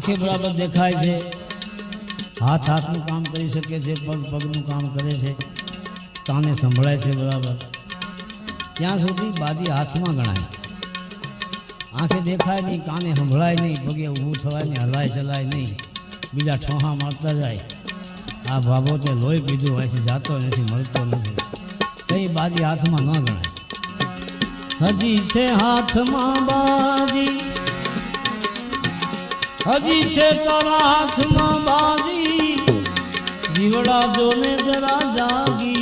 આંખે બરાબર દેખાય છે. હાથ હાથનું કામ કરી શકે છે, પગ પગનું કામ કરે છે. કાને સંભળાય છે બરાબર. ત્યાં સુધી બાજી હાથમાં ગણાય. આંખે દેખાય નહીં, કાને સંભળાય નહીં, પગે ઊભું થવાય નહીં હલાય ચલાય નહીં. બીજા ઠોહા મારતા જાય. આ ભાભો તે લોહી પીધું હોય છે, જાતો નથી, મળતો નથી. કઈ બાજી હાથમાં ન ગણાય. હજી છે હાથમાં બાજી હજી છે તારા હાથમાં બાજી જીવડા જોને જરા જાગી.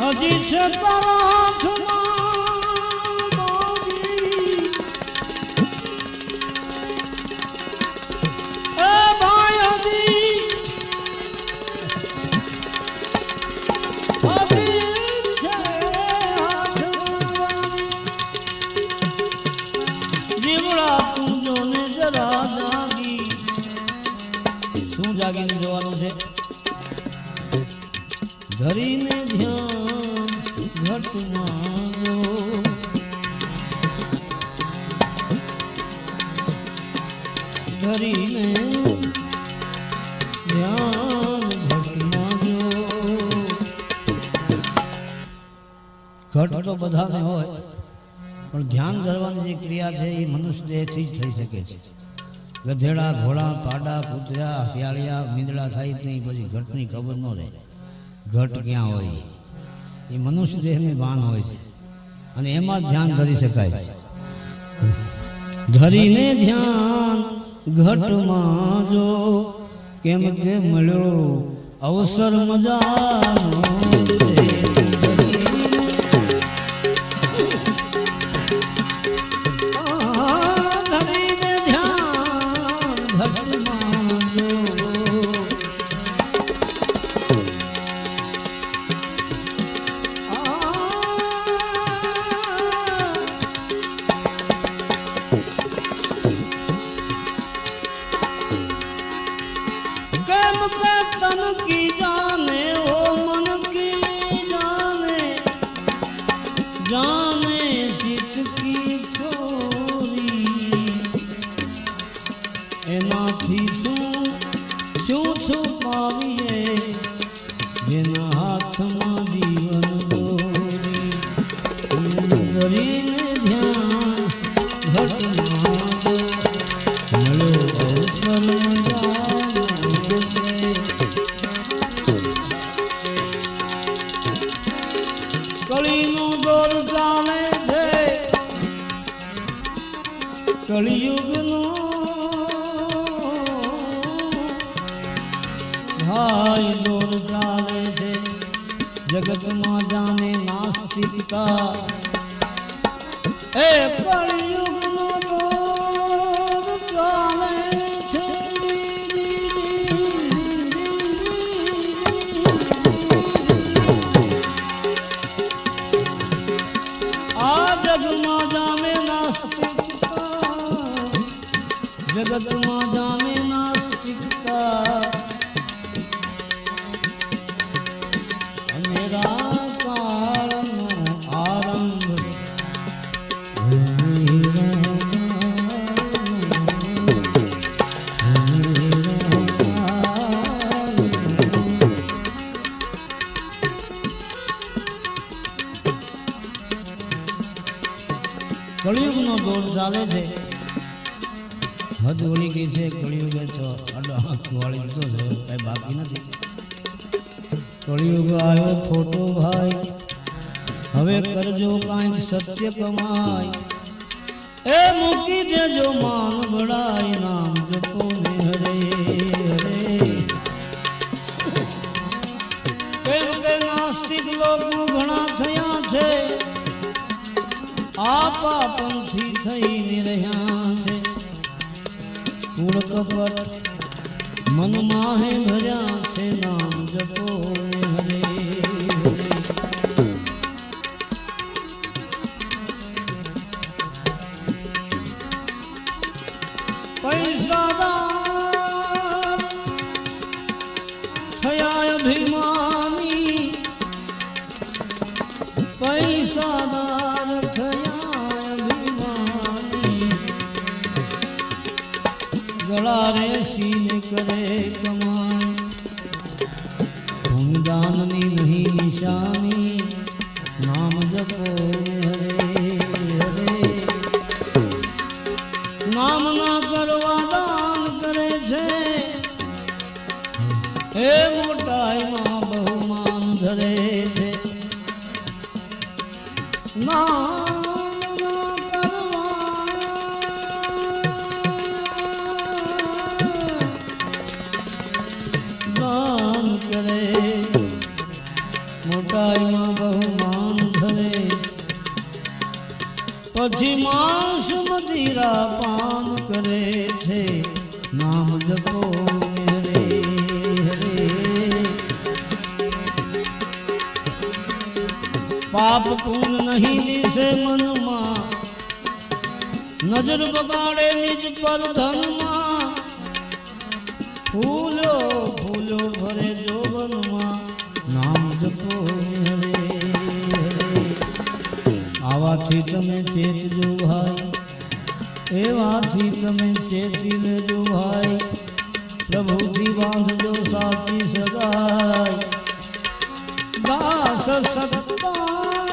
હજી છે તારા ઘટ તો બધાને હોય, પણ ધ્યાન ધરવાની જે ક્રિયા છે એ મનુષ્ય દેહથી જ થઈ શકે છે. ગધેડા, ઘોડા, પાડા, કૂતરા, શિયાળિયા, મીંદડા થાય નહીં, પછી ઘટની ખબર ન રહે. ઘટ ક્યાં હોય? એ મનુષ્ય દેહની ભાન હોય છે. અને એમાં ધ્યાન ધરી શકાય છે. ધરીને ધ્યાન ઘટમાં જો કેમ કે મળ્યો અવસર મજાનો કળિયુગનો ભાઈ દોર ચાલે છે. જગતમાં જાને નાસ્તિકતા. એ કળિયુગનો ચાલે છે. હદ ગઈ છે, કળિયુગે તો વાળી દીધો છે, કઈ બાકી નથી. કળિયુગ આવ્યો ખોટો ભાઈ, હવે કરજો કાંઈક સત્ય કમાય એ મૂકી દેજો માન બળાય નામ. કરે કમાણી ભૂમદાનની નહીં નિશાની નામ જપો મોટાઈમાં બહુમાન ધરે. પછી માંસ મદિરા પાન કરે છે. નામ જપો હરે હરે. પાપ પૂન નહીં દિશે મનમાં. નજર બગાડે નિજ પર ધનમાં. ફૂલો ફૂલો ભરે આવાથી તમે ચેતજો ભાઈ, એવાથી તમે ચેતી લેજો ભાઈ પ્રભુથી બાંધજો સાચી સગાઈ. દાસ સત્તાર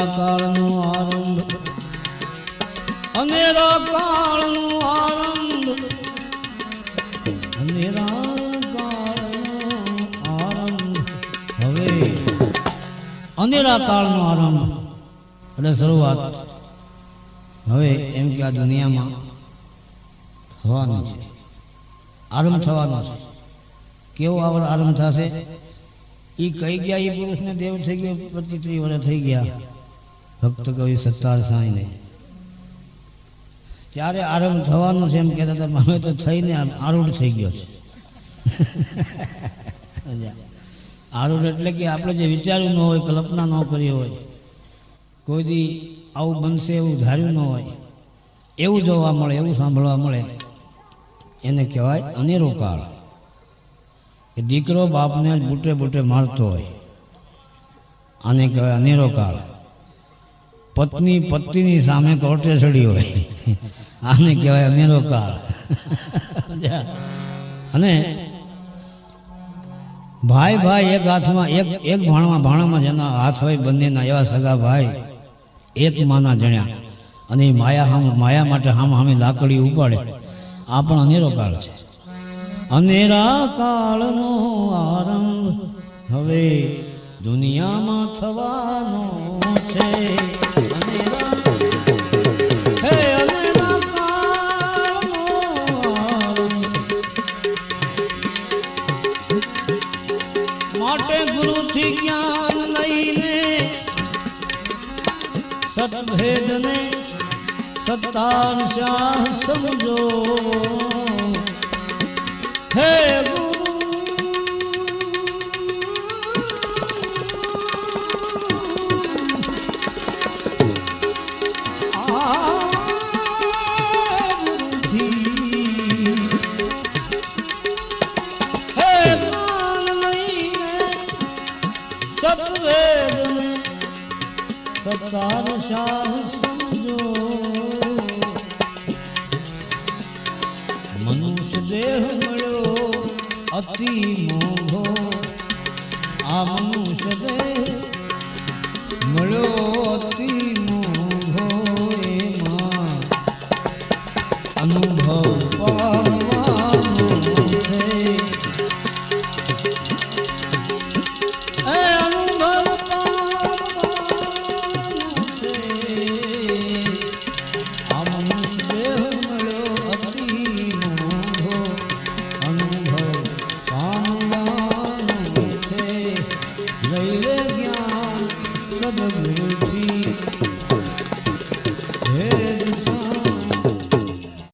અનેરા કાળનો આરંભ અનેરા કાળનો આરંભ અનેરા કાળનો આરંભ હવે અનેરા કાળનો આરંભ. એટલે શરૂઆત. હવે એમ કે આ દુનિયામાં થવાનું છે. આરંભ થવાનો છે. કેવો આવર આરંભ થશે? એ કહી ગયા એ પુરુષને દેવ થઈ ગયો પચીસ ત્રીસ વર્ષ થઈ ગયા. ભક્ત કવિ સત્તાર સાંઈને ત્યારે આરંભ થવાનું છે એમ કહેતા હતા, અમે તો થઈને આરૂઢ થઈ ગયો છે. આરૂઢ એટલે કે આપણે જે વિચાર્યું ન હોય, કલ્પના ન કરી હોય, કોઈ દી આવું બનશે, એવું ધાર્યું ન હોય, એવું જોવા મળે, એવું સાંભળવા મળે, એને કહેવાય અનેરો કાળ. કે દીકરો બાપને બુટે બુટે મારતો હોય, આને કહેવાય અનેરો કાળ. પત્ની પત્નીની સામે કોર્ટે ચડી હોય. આને કહેવાય અનેરો કાળ. અને ભાઈ ભાઈ એક હાથમાં, એક એક ભાણમાં, ભાણામાં જેના હાથ હોય બંનેના એવા સગા ભાઈ, એક માના જણ્યા. અને એ માયા હામ, માયા માટે હામ હામી લાકડી ઉપાડે. આ પણ અનેરો કાળ છે. અનેરા કાળનો આરંભ હવે દુનિયામાં થવાનો છે. સદભેદને સત્તાર શાહ સમજો હે સત્વેદને સત્તાર શાહ સમજો મનુષ્ય દેહ મળ્યો અતિ મોઘો આ મનુષ્ય દેહ મળ્યો